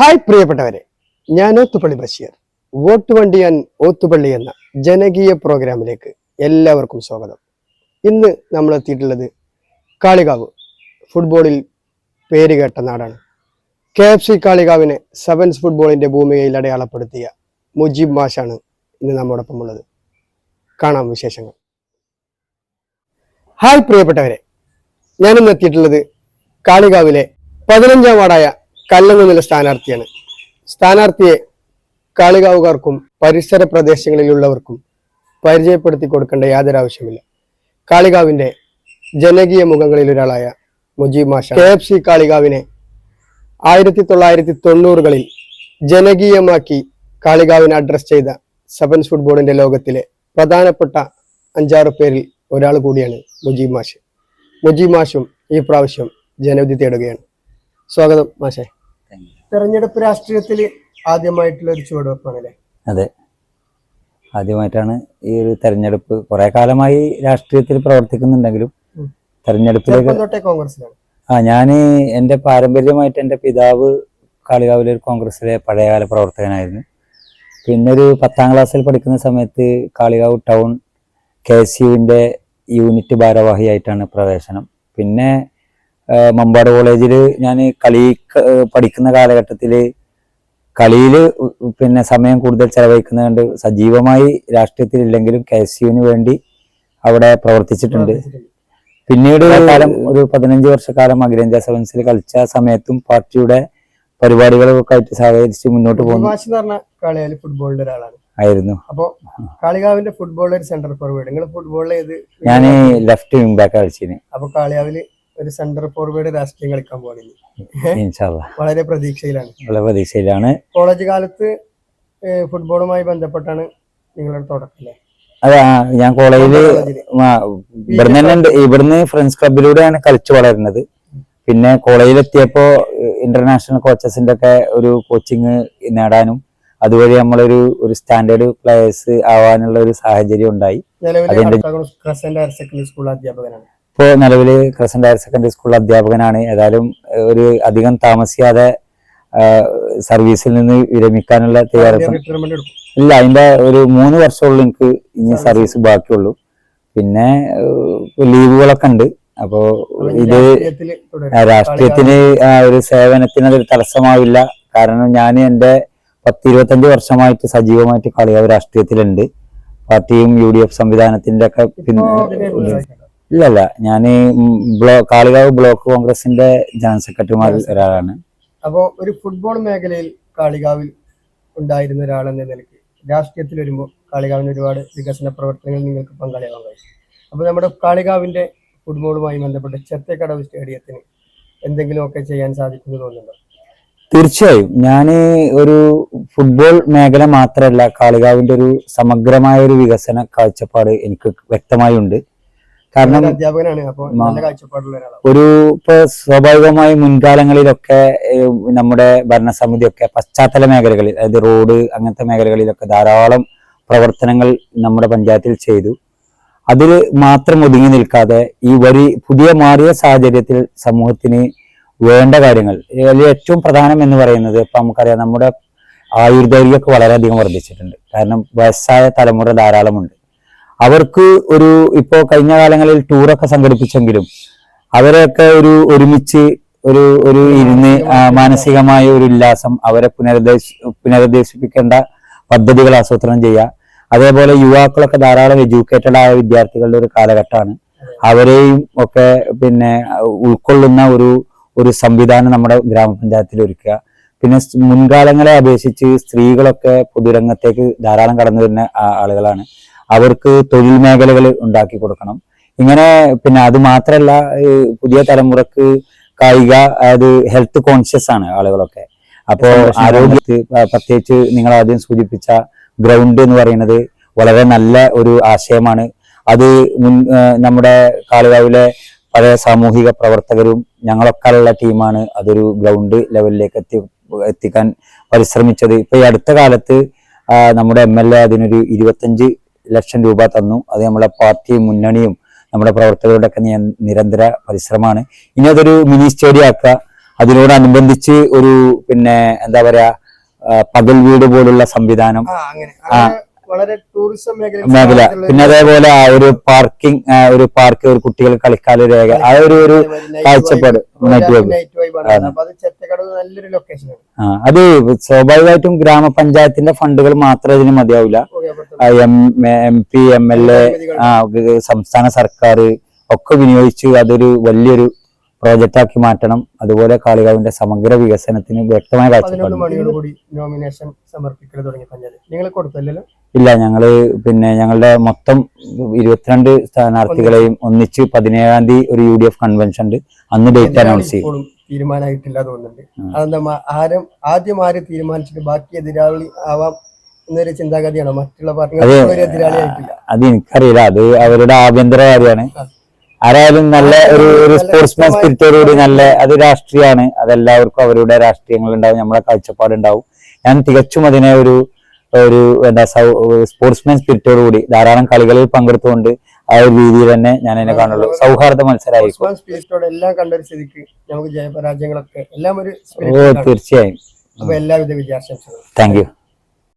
Hi പ്രിയപ്പെട്ടവരെ ഞാൻ ഓത്തുപള്ളി Basheer. Vote വണ്ടി ഞാൻ ഓത്തുപള്ളി എന്ന ജനകീയ പ്രോഗ്രാമിലേക്ക് എല്ലാവർക്കും സ്വാഗതം. ഇന്ന് നമ്മൾ എത്തിയിട്ടുള്ളത് കാളികാവ് ഫുട്ബോളിൽ പേര് കേട്ട നാടാണ്. കെ എഫ് സി കാളികാവിനെ സെവൻസ് ഫുട്ബോളിന്റെ ഭൂമികയിൽ അടയാളപ്പെടുത്തിയ മുജീബ് മാഷാണ് ഇന്ന് നമ്മോടൊപ്പം ഉള്ളത്. കാണാം വിശേഷങ്ങൾ. ഹായ് പ്രിയപ്പെട്ടവരെ ഞാനിന്ന് എത്തിയിട്ടുള്ളത് കാളികാവിലെ പതിനഞ്ചാം വാർഡായ കല്ലെന്ന സ്ഥാനാർത്ഥിയാണ്. സ്ഥാനാർത്ഥിയെ കാളികാവുകാർക്കും പരിസര പ്രദേശങ്ങളിലുള്ളവർക്കും പരിചയപ്പെടുത്തി കൊടുക്കേണ്ട യാതൊരു ആവശ്യമില്ല കാളികാവിന്റെ ജനകീയ മുഖങ്ങളിൽ ഒരാളായ മുജീബ് മാഷ കെ എഫ് സി കാളികാവിനെ ആയിരത്തി തൊള്ളായിരത്തി തൊണ്ണൂറുകളിൽ ജനകീയമാക്കി കാളികാവിനെ അഡ്രസ് ചെയ്ത സെവൻസ് ഫുട്ബോളിന്റെ ലോകത്തിലെ പ്രധാനപ്പെട്ട അഞ്ചാറ് പേരിൽ ഒരാൾ കൂടിയാണ് മുജീബ് മാഷ്. മുജീബ് മാഷും ഈ പ്രാവശ്യം ജനവിധി തേടുകയാണ്. സ്വാഗതം മാഷെ. തെരഞ്ഞെടുപ്പ് രാഷ്ട്രീയത്തിൽ ആദ്യമായിട്ടുള്ള ഒരു ചുവടുവെപ്പാണല്ലേ അതെ. ആദ്യമായിട്ടാണ് ഈ ഒരു തെരഞ്ഞെടുപ്പ്. കുറെ കാലമായി രാഷ്ട്രീയത്തിൽ പ്രവർത്തിക്കുന്നുണ്ടെങ്കിലും. തെരഞ്ഞെടുപ്പിലേക്ക് കോൺഗ്രസിലാണ് ആ ഞാൻ എന്റെ പാരമ്പര്യമായിട്ട് എന്റെ പിതാവ് കാളികാവിലെ ഒരു കോൺഗ്രസിലെ പഴയകാല പ്രവർത്തകനായിരുന്നു. പിന്നെ ഒരു പത്താം ക്ലാസ്സിൽ പഠിക്കുന്ന സമയത്ത് കാളികാവ് ടൗൺ കെ എസ് യുവിന്റെ യൂണിറ്റ് ഭാരവാഹിയായിട്ടാണ് പ്രവേശനം. പിന്നെ മമ്പാട് കോളേജിൽ ഞാൻ കളി പഠിക്കുന്ന കാലഘട്ടത്തിൽ കളിയിൽ പിന്നെ സമയം കൂടുതൽ ചെലവഴിക്കുന്നത് കൊണ്ട് സജീവമായി രാഷ്ട്രീയത്തിൽ ഇല്ലെങ്കിലും കെ എസ് യുവിന് വേണ്ടി അവിടെ പ്രവർത്തിച്ചിട്ടുണ്ട്. പിന്നീട് കാലം ഒരു പതിനഞ്ച് വർഷക്കാലം അഖിലേന്ത്യാ സെവൻസിൽ കളിച്ച സമയത്തും പാർട്ടിയുടെ പരിപാടികളൊക്കെ ആയിട്ട് സഹകരിച്ച് മുന്നോട്ട് പോകുന്നു. ഫുട്ബോളിന്റെ ഒരാളാണ്. ആയിരുന്നു. അപ്പോ കാളികാവിന്റെ ഫുട്ബോളിൽ സെന്റർ ഫോർവേഡ് നിങ്ങൾ ഫുട്ബോളിൽ ഞാൻ ലെഫ്റ്റ് വിംഗ് ബാക്ക് കളിച്ചിന്. അപ്പൊ കാളികാവിൽ ഒരു സെന്റർ ഫോർവേഡ് രാഷ്ട്രീയം കളിക്കാൻ ഇൻഷാല്ല വളരെ പ്രതീക്ഷയിലാണ്. വളരെ പ്രതീക്ഷയിലാണ്. കോളേജ് കാലത്ത് ഫുട്ബോളുമായി ബന്ധപ്പെട്ടാണ് നിങ്ങളുടെ തുടക്കം അല്ലേ? അതെ ഞാൻ കോളേജിൽ ഇവിടുന്ന് തന്നെ ഇവിടുന്ന് ഫ്രണ്ട്സ് ക്ലബിലൂടെയാണ് കളിച്ചു വളരുന്നത്. പിന്നെ കോളേജിൽ കോളേജിലെത്തിയപ്പോ ഇന്റർനാഷണൽ കോച്ചസിന്റെ ഒക്കെ ഒരു കോച്ചിങ് നേടാനും അതുവഴി നമ്മളൊരു ഒരു സ്റ്റാൻഡേർഡ് പ്ലേയേഴ്സ് ആവാനുള്ള ഒരു സാഹചര്യം ഉണ്ടായി. അതെന്റെ- സെക്കൻഡറി സ്കൂൾ അധ്യാപകനാണ്. ഇപ്പോൾ നിലവിൽ ക്രസന്റ് ഹയർ സെക്കൻഡറി സ്കൂൾ അധ്യാപകനാണ്. ഏതായാലും ഒരു അധികം താമസിയാതെ സർവീസിൽ നിന്ന് വിരമിക്കാനുള്ള തയ്യാറെടുപ്പ്. ഇല്ല അതിന്റെ ഒരു മൂന്ന് വർഷമുള്ളൂ എനിക്ക് ഇനി സർവീസ്. ബാക്കിയുള്ളൂ. പിന്നെ ലീവുകളൊക്കെ ഉണ്ട്. അപ്പോ ഇത് രാഷ്ട്രീയത്തിന് ആ, ഒരു സേവനത്തിന് അതൊരു തടസ്സമാവില്ല. കാരണം ഞാൻ എന്റെ പത്ത് ഇരുപത്തഞ്ച് വർഷമായിട്ട് സജീവമായിട്ട് കളിയാവ് രാഷ്ട്രീയത്തിലുണ്ട്. പാർട്ടിയും യു ഡി എഫ് സംവിധാനത്തിന്റെ ഒക്കെ പിന്നെ ഇല്ലല്ല ഞാൻ ബ്ലോ കാളികാവ് ബ്ലോക്ക് കോൺഗ്രസിന്റെ ജനറൽ സെക്രട്ടറിമാരിൽ ഒരാളാണ്. അപ്പോ ഒരു ഫുട്ബോൾ മേഖലയിൽ കാളികാവിൽ ഉണ്ടായിരുന്ന ഒരാളെന്ന നിലയ്ക്ക് രാഷ്ട്രീയത്തിൽ വരുമ്പോൾ കാളികാവിന് ഒരുപാട് വികസന പ്രവർത്തനങ്ങൾ നിങ്ങൾക്ക് പങ്കാളിയാവാൻ കഴിയും. അപ്പൊ നമ്മുടെ കാളികാവിന്റെ ഫുട്ബോളുമായി ബന്ധപ്പെട്ട് ചെത്തേക്കടവ് സ്റ്റേഡിയത്തിന് എന്തെങ്കിലുമൊക്കെ ചെയ്യാൻ സാധിക്കുന്നു തോന്നുന്നുണ്ടോ? തീർച്ചയായും. ഞാൻ ഒരു ഫുട്ബോൾ മേഖല മാത്രമല്ല കാളികാവിന്റെ ഒരു സമഗ്രമായ ഒരു വികസന കാഴ്ചപ്പാട് എനിക്ക് വ്യക്തമായി ഉണ്ട് കാരണം ഒരു അധ്യാപകനാണ് അപ്പോൾ നല്ല കാഴ്ചപ്പാടുള്ള ഒരാളാണ്. ഒരു ഇപ്പൊ സ്വാഭാവികമായി മുൻകാലങ്ങളിലൊക്കെ നമ്മുടെ ഭരണസമിതിയൊക്കെ പശ്ചാത്തല മേഖലകളിൽ അതായത് റോഡ് അങ്ങനത്തെ മേഖലകളിലൊക്കെ ധാരാളം പ്രവർത്തനങ്ങൾ നമ്മുടെ പഞ്ചായത്തിൽ ചെയ്തു. അതിൽ മാത്രം ഒതുങ്ങി നിൽക്കാതെ ഈ വരി പുതിയ മാറിയ സാഹചര്യത്തിൽ സമൂഹത്തിന് വേണ്ട കാര്യങ്ങൾ അതിൽ ഏറ്റവും പ്രധാനം എന്ന് പറയുന്നത് ഇപ്പൊ നമുക്കറിയാം നമ്മുടെ ആയുർദൈർഘ്യമൊക്കെ വളരെയധികം വർദ്ധിച്ചിട്ടുണ്ട്. കാരണം വയസ്സായ തലമുറ ധാരാളമുണ്ട്. അവർക്ക് ഒരു ഇപ്പോ കഴിഞ്ഞ കാലങ്ങളിൽ ടൂറൊക്കെ സംഘടിപ്പിച്ചെങ്കിലും അവരെയൊക്കെ ഒരു ഒരുമിച്ച് ഒരു ഒരു ഇരുന്ന് മാനസികമായ ഒരു ഉല്ലാസം അവരെ പുനരുദ്ദേശ പുനരുദ്ദേശിപ്പിക്കേണ്ട പദ്ധതികൾ ആസൂത്രണം ചെയ്യുക അതേപോലെ യുവാക്കളൊക്കെ ധാരാളം എഡ്യൂക്കേറ്റഡ് ആയ വിദ്യാർത്ഥികളുടെ ഒരു കാലഘട്ടമാണ്. അവരെയും ഒക്കെ പിന്നെ ഉൾക്കൊള്ളുന്ന ഒരു ഒരു സംവിധാനം നമ്മുടെ ഗ്രാമപഞ്ചായത്തിൽ ഒരുക്കുക. പിന്നെ മുൻകാലങ്ങളെ അപേക്ഷിച്ച് സ്ത്രീകളൊക്കെ പൊതുരംഗത്തേക്ക് ധാരാളം കടന്നു വരുന്ന ആളുകളാണ്. അവർക്ക് തൊഴിൽ മേഖലകൾ ഉണ്ടാക്കി കൊടുക്കണം. ഇങ്ങനെ പിന്നെ അത് മാത്രമല്ല പുതിയ തലമുറയ്ക്ക് കായിക അതായത് ഹെൽത്ത് കോൺഷ്യസ് ആണ് ആളുകളൊക്കെ. അപ്പോ ആരോഗ്യത്ത് പ- പ്രത്യേകിച്ച് നിങ്ങൾ ആദ്യം സൂചിപ്പിച്ച ഗ്രൗണ്ട് എന്ന് പറയുന്നത് വളരെ നല്ല ഒരു ആശയമാണ്. അത് മുൻ നമ്മുടെ കാലുകാവിലെ പഴയ സാമൂഹിക പ്രവർത്തകരും ഞങ്ങളൊക്കെ ഉള്ള ടീമാണ് അതൊരു ഗ്രൗണ്ട് ലെവലിലേക്ക് എത്തി എത്തിക്കാൻ പരിശ്രമിച്ചത്. ഇപ്പൊ ഈ അടുത്ത കാലത്ത് നമ്മുടെ എം എൽ എ അതിനൊരു ഇരുപത്തഞ്ച് ലക്ഷം രൂപ തന്നു. അത് നമ്മളെ പാർട്ടിയും മുന്നണിയും നമ്മുടെ പ്രവർത്തകരുടെ ഒക്കെ നിരന്തര പരിശ്രമമാണ്. ഇനി അതൊരു മിനി സ്റ്റേഡിയം ആക്കുക. അതിനോടനുബന്ധിച്ച് ഒരു പിന്നെ എന്താ പറയാ പകൽ വീട് പോലുള്ള സംവിധാനം. വളരെ ടൂറിസം മേഖല. പിന്നെ അതേപോലെ ഒരു പാർക്കിംഗ് ഒരു പാർക്ക് ഒരു കുട്ടികൾ കളിക്കാനുള്ള രേഖ. ആ ഒരു ഒരു കാഴ്ചപ്പാട് അത് സ്വാഭാവികമായിട്ടും ഗ്രാമപഞ്ചായത്തിന്റെ ഫണ്ടുകൾ മാത്രം അതിന് മതിയാവില്ല. M M P M L A സംസ്ഥാന സർക്കാർ ഒക്കെ വിനിയോഗിച്ച് അതൊരു വലിയൊരു പ്രോജക്റ്റ് ആക്കി മാറ്റണം. അതുപോലെ കാളികാവിന്റെ സമഗ്ര വികസനത്തിന് വ്യക്തമായ നോമിനേഷൻ സമർപ്പിക്കൽ തുടങ്ങി നിങ്ങൾ കൊടുത്തല്ലോ ഇല്ല ഞങ്ങൾ പിന്നെ ഞങ്ങളുടെ മൊത്തം ഇരുപത്തിരണ്ട് സ്ഥാനാർത്ഥികളെയും ഒന്നിച്ച് പതിനേഴാം തീയതി ഒരു യു ഡി എഫ് കൺവെൻഷൻ ഉണ്ട്. അന്ന് ഡേറ്റ് അനൗൺസ് ചെയ്യും തീരുമാനമായിട്ടില്ല തോന്നുന്നുണ്ട്. അതെന്താ ആരും ആദ്യം ആര് തീരുമാനിച്ചിട്ട് ബാക്കി എതിരാളി ആവാം എന്നൊരു ചിന്താഗതിയാണ്. മറ്റുള്ള പാർട്ടികൾ അത് എനിക്കറിയില്ല. അത് അവരുടെ ആഭ്യന്തര കാര്യമാണ്. ആരായാലും നല്ല ഒരു ഒരു സ്പോർട്സ്മാൻ സ്പിരിറ്റോടുകൂടി നല്ല അത് രാഷ്ട്രീയമാണ്. അതെല്ലാവർക്കും അവരുടെ രാഷ്ട്രീയങ്ങൾ ഉണ്ടാവും നമ്മളെ കാഴ്ചപ്പാടുണ്ടാവും. ഞാൻ തികച്ചും അതിനെ ഒരു ഒരു എന്താ സ്പോർട്സ്മാൻ സ്പിരിറ്റോടുകൂടി ധാരാളം കളികളിൽ പങ്കെടുത്തുകൊണ്ട് ആ ഒരു രീതിയിൽ തന്നെ ഞാൻ എന്നെ കാണുള്ളൂ. സൗഹാർദ്ദ മത്സരമായിരിക്കും സ്പിരിറ്റോടെ എല്ലാം കണ്ടൊരു സ്ഥിതിക്ക് നമുക്ക് ജയപരാജയങ്ങളൊക്കെ എല്ലാം ഒരു ഓ തീർച്ചയായും. അപ്പൊ എല്ലാവിധ വിജയാശംസകളും താങ്ക് യു.